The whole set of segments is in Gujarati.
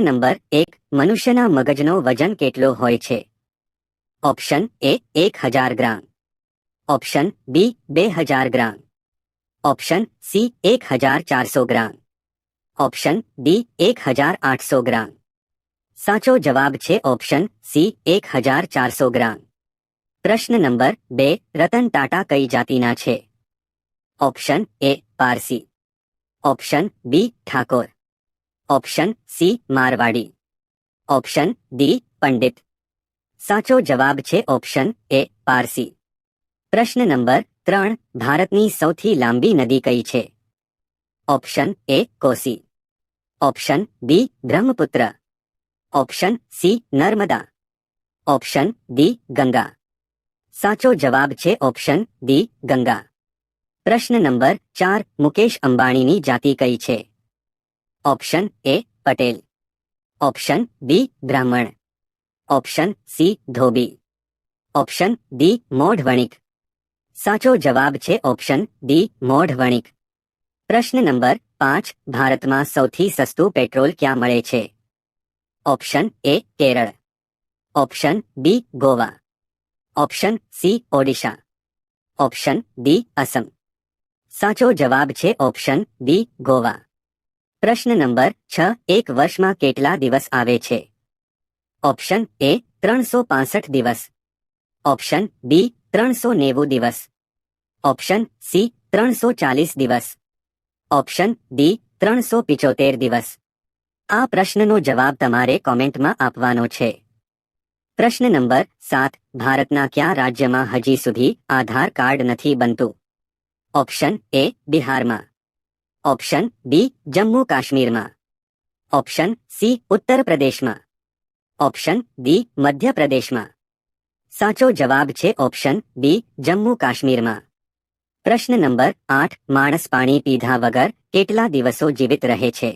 નંબર એક, મનુષ્યના મગજનો વજન કેટલો હોય છે? ઓપ્શન એ એક હજાર ગ્રામ. ઓપ્શન બી બે હજાર ગ્રામ. ઓપ્શન સી એક હજાર ચારસો ગ્રામ. ઓપ્શન ડી એક હજાર આઠસો ગ્રામ. સાચો જવાબ છે ઓપ્શન સી એક હજાર ચારસો ગ્રામ. પ્રશ્ન નંબર બે, રતન ટાટા કઈ જાતિના છે? Option A Parsi. Option B Thakor. Option C Marwari option D Pandit સાચો જવાબ છે ઓપ્શન એ પારસી પ્રશ્ન નંબર ત્રણ, ભારતની સૌથી લાંબી નદી કઈ છે? Option A Kosi option B Brahmaputra option C Narmada option D Ganga સાચો જવાબ છે ઓપ્શન ડી ગંગા પ્રશ્ન નંબર ચાર, મુકેશ અંબાણીની જાતિ કઈ છે? Option A Patel option B Brahmin option C Dhobi option D Modh Vanik સાચો જવાબ છે ઓપ્શન ડી મોઢ વણિક પ્રશ્ન નંબર પાંચ, ભારતમાં સૌથી સસ્તું પેટ્રોલ ક્યાં મળે છે? Option A Kerala. Option B Goa. Option C Odisha. Option D Assam સાચો જવાબ છે ઓપ્શન બી ગોવા. પ્રશ્ન નંબર છ, એક વર્ષમાં કેટલા દિવસ આવે છે? ઓપ્શન એ, ત્રણસો પાસઠ દિવસ. ઓપ્શન બી, ત્રણસો નેવું દિવસ. ઓપ્શન સી, ત્રણસો ચાલીસ દિવસ. ઓપ્શન ડી, ત્રણસો પિચોતેર દિવસ. આ પ્રશ્નનો જવાબ તમારે કોમેન્ટમાં આપવાનો છે. પ્રશ્ન નંબર સાત, ભારતના કયા રાજ્યમાં હજી સુધી આધાર કાર્ડ નથી બનતું? ઓપ્શન એ, બિહારમાં. ઓપ્શન બી જમ્મુ કાશ્મીરમાં ઓપ્શન સી ઉત્તર પ્રદેશમાં ઓપ્શન ડી મધ્યપ્રદેશમાં સાચો જવાબ છે ઓપ્શન બી જમ્મુ કાશ્મીરમાં પ્રશ્ન નંબર આઠ માણસ પાણી પીધા વગર કેટલા દિવસો જીવિત રહે છે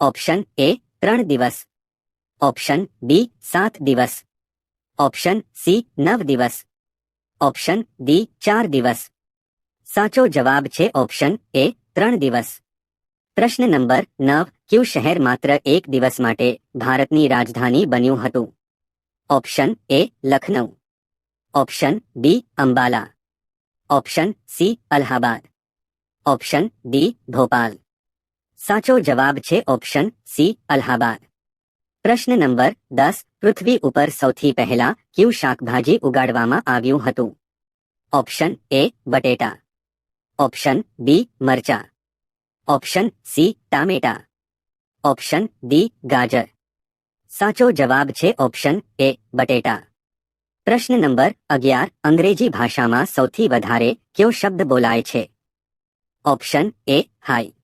ઓપ્શન એ ત્રણ દિવસ ઓપ્શન બી સાત દિવસ ઓપ્શન સી નવ દિવસ ઓપ્શન ડી ચાર દિવસ સાચો જવાબ છે ઓપ્શન એ ત્રણ દિવસ. પ્રશ્ન નંબર નવ, ક્યુ શહેર માત્ર એક દિવસ માટે ભારતની રાજધાની બન્યું હતું? Option A Lucknow option B Ambala. Option C Allahabad. Option D Bhopal. સાચો જવાબ છે ઓપ્શન સી અલ્હાબાદ. પ્રશ્ન નંબર દસ, પૃથ્વી ઉપર સૌથી પહેલા કયું શાકભાજી ઉગાડવામાં આવ્યું હતું? ઓપ્શન એ બટેટા. ઓપ્શન બી મરચા ઓપ્શન સી ટામેટા ઓપ્શન ડી ગાજર સાચો જવાબ છે ઓપ્શન એ બટેટા પ્રશ્ન નંબર અગિયાર અંગ્રેજી ભાષામાં સૌથી વધારે કયો શબ્દ બોલાય છે option A hi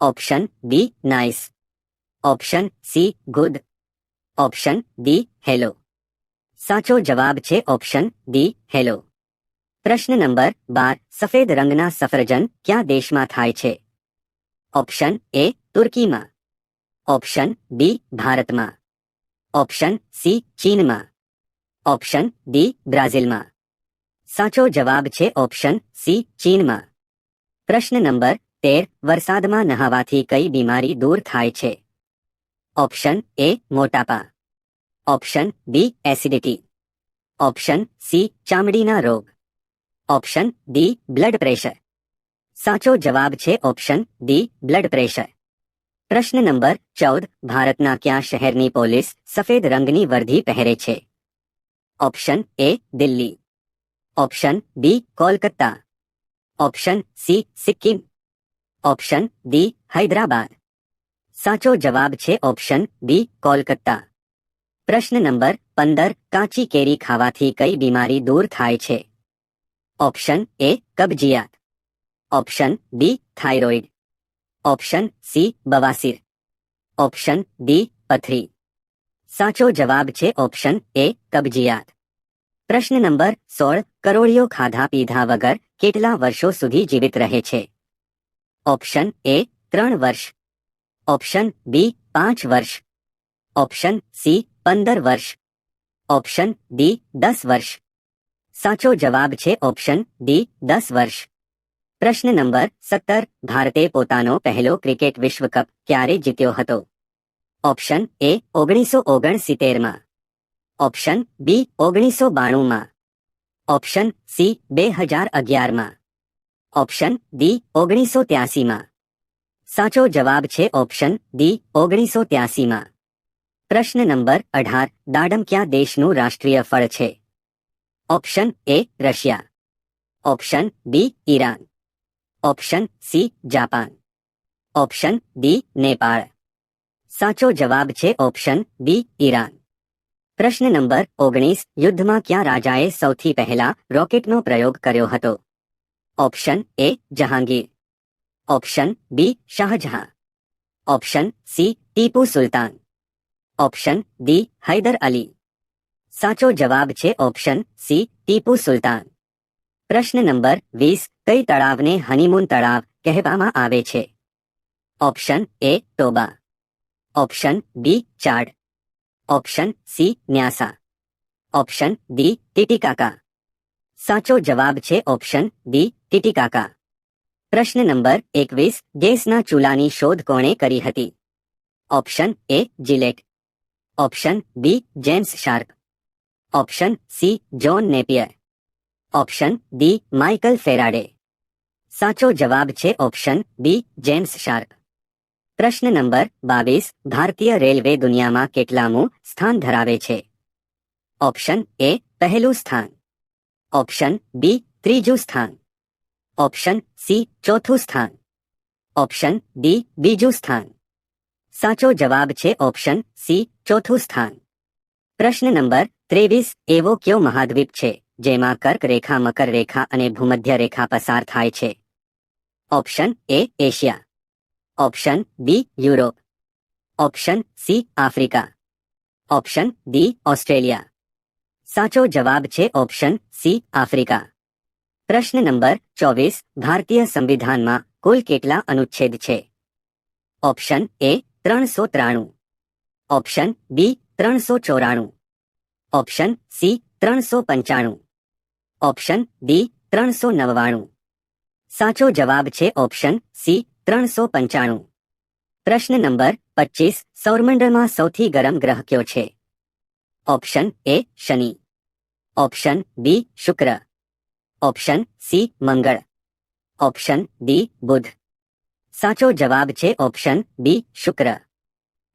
option B nice option C good option D hello સાચો જવાબ છે ઓપ્શન ડી હેલો પ્રશ્ન નંબર બાર, સફેદ રંગના સફરજન ક્યાં દેશમાં થાય છે? ઓપ્શન એ તુર્કીમાં. ઓપ્શન બી ભારતમાં. ઓપ્શન સી ચીનમાં. ઓપ્શન ડી બ્રાઝિલમાં. સાચો જવાબ છે ઓપ્શન સી ચીનમાં. પ્રશ્ન નંબર તેર, વરસાદમાં નહાવાથી કઈ બીમારી દૂર થાય છે? Option A મોટાપા. Option B acidity. Option C ચામડીના રોગ. ઓપ્શન ડી બ્લડ પ્રેશર સાચો જવાબ છે ઓપ્શન ડી બ્લડ પ્રેશર પ્રશ્ન નંબર ચૌદ ભારતના કયા શહેરની પોલીસ સફેદ રંગની વર્ધી પહેરે છે option A Delhi option B Kolkata option C Sikkim option D Hyderabad સાચો જવાબ છે ઓપ્શન બી કોલકાતા પ્રશ્ન નંબર પંદર કાચી કેરી ખાવાથી કઈ બીમારી દૂર થાય છે ઓપ્શન એ કબજિયાત. Option B thyroid option C બવાસીર. Option D પથરી. સાચો જવાબ છે ઓપ્શન એ કબજિયાત. પ્રશ્ન નંબર સોળ કરોળિયો ખાધા પીધા વગર કેટલા વર્ષો સુધી જીવિત રહે છે? ઓપ્શન એ ત્રણ વર્ષ. ઓપ્શન બી પાંચ વર્ષ. ઓપ્શન સી પંદર વર્ષ. ઓપ્શન ડી દસ વર્ષ. સાચો જવાબ છે ઓપ્શન ડી દસ વર્ષ. પ્રશ્ન નંબર સત્તર, ભારતે પોતાનો પહેલો ક્રિકેટ વિશ્વ કપ ક્યારે જીત્યો હતો? ઓપ્શન એ, ઓગણીસો ઓગણસિત્તેરમાં. ઓપ્શન બી, ઓગણીસો બાણુંમાં. ઓપ્શન સી, બે હજાર અગિયારમાં. ઓપ્શન ડી, ઓગણીસો ત્યાસીમાં. સાચો જવાબ છે ઓપ્શન ડી, ઓગણીસો ત્યાસીમાં. પ્રશ્ન નંબર અઢાર, દાડમ ક્યાં દેશનું રાષ્ટ્રીય ફળ છે? Option A Russia option B Iran option C Japan option D Nepal સાચો જવાબ છે ઓપ્શન બી ઈરાન પ્રશ્ન નંબર ઓગણીસ, યુદ્ધમાં કયા રાજાએ સૌથી પહેલા રોકેટનો પ્રયોગ કર્યો હતો? Option A Jahangir. Option B Shahjahan. Option C Tipu Sultan. Option D Haidar Ali. સાચો જવાબ છે ઓપ્શન સી, ટીપુ સુલતાન. પ્રશ્ન નંબર વીસ, કઈ તળાવને હનીમૂન તળાવ કહેવામાં આવે છે? Option A, Toba. Option B, Chad. Option C, Nyasa. Option D, Titicaca. સાચો જવાબ છે ઓપ્શન ડી ટીટીકાકા. પ્રશ્ન નંબર એકવીસ, ગેસના ચૂલાની શોધ કોણે કરી હતી? Option A, Gillette. Option B, James Sharp option C John Napier option D Michael Faraday સાચો જવાબ છે ઓપ્શન બી જેમ્સ શાર્પ પ્રશ્ન નંબર બાવીસ ભારતીય રેલવે દુનિયામાં કેટલામું સ્થાન ધરાવે છે ઓપ્શન એ પહેલું સ્થાન ઓપ્શન બી ત્રીજું સ્થાન ઓપ્શન સી ચોથું સ્થાન ઓપ્શન ડી બીજું સ્થાન સાચો જવાબ છે ઓપ્શન સી ચોથું સ્થાન પ્રશ્ન નંબર ત્રેવીસ એવો કયો મહાદ્વીપ છે, જેમાં કર્ક રેખા, મકર રેખા અને ભૂમધ્ય રેખા પસાર થાય છે? Option A Asia. Option B Europe. Option C Africa. Option D Australia. સાચો જવાબ છે ઓપ્શન સી આફ્રિકા. પ્રશ્ન નંબર ચોવીસ, ભારતીય સંવિધાનમાં કુલ કેટલા અનુચ્છેદ છે? ઓપ્શન એ ત્રણસો ત્રાણું. ઓપ્શન બી ત્રણસો ચોરાણું. ઓપ્શન સી ત્રણસો પંચાણું. ઓપ્શન ડી ત્રણસો નવ્વાણું. સાચો જવાબ છે ઓપ્શન સી ત્રણસો પંચાણું. પ્રશ્ન નંબર પચીસ, સૌરમંડળમાં સૌથી ગરમ ગ્રહ કયો છે? ઓપ્શન એ શનિ. ઓપ્શન બી શુક્ર. ઓપ્શન સી મંગળ. ઓપ્શન ડી બુધ. સાચો જવાબ છે ઓપ્શન બી શુક્ર.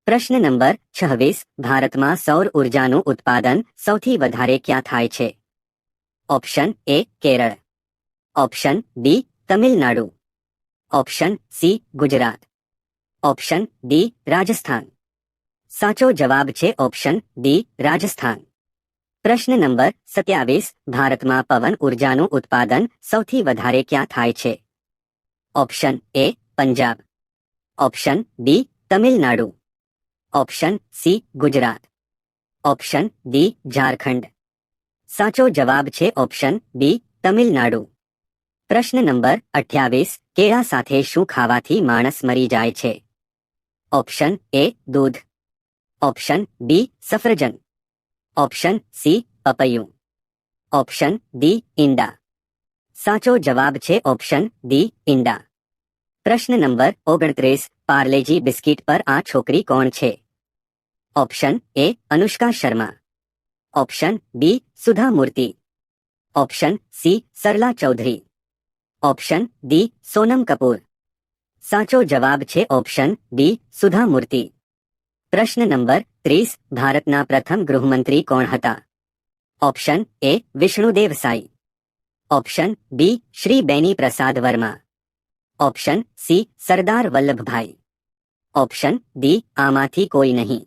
પ્રશ્ન નંબર છવ્વીસ, ભારતમાં સૌર ઉર્જાનું ઉત્પાદન સૌથી વધારે ક્યાં થાય છે? Option A Kerala. Option B Tamil Nadu. Option C Gujarat. Option D Rajasthan. સાચો જવાબ છે ઓપ્શન ડી રાજસ્થાન. પ્રશ્ન નંબર સત્યાવીસ, ભારતમાં પવન ઉર્જાનું ઉત્પાદન સૌથી વધારે ક્યાં થાય છે? Option A Punjab. Option B Tamil Nadu. Option C Gujarat option D Jharkhand સાચો જવાબ છે ઓપ્શન બી તમિલનાડુ પ્રશ્ન નંબર અઠ્યાવીસ, કેળા સાથે શું ખાવાથી માણસ મરી જાય છે? ઓપ્શન એ દૂધ. ઓપ્શન બી સફરજન. ઓપ્શન સી પપૈયું ઓપ્શન ડી ઈંડા. સાચો જવાબ છે ઓપ્શન ડી ઈંડા. પ્રશ્ન નંબર ઓગણત્રીસ, પાર્લેજી બિસ્કિટ પર આ છોકરી કોણ છે? Option A Anushka Sharma option B Sudha Murthy option C Sarla Chaudhary option D Sonam Kapoor સાચો જવાબ છે ઓપ્શન બી સુધા મૂર્તિ પ્રશ્ન નંબર ત્રીસ ભારતના પ્રથમ ગૃહમંત્રી કોણ હતા option A Vishnudev Sai option B Shri Beni Prasad Verma option C Sardar Vallabhbhai option D આમાંથી કોઈ નહીં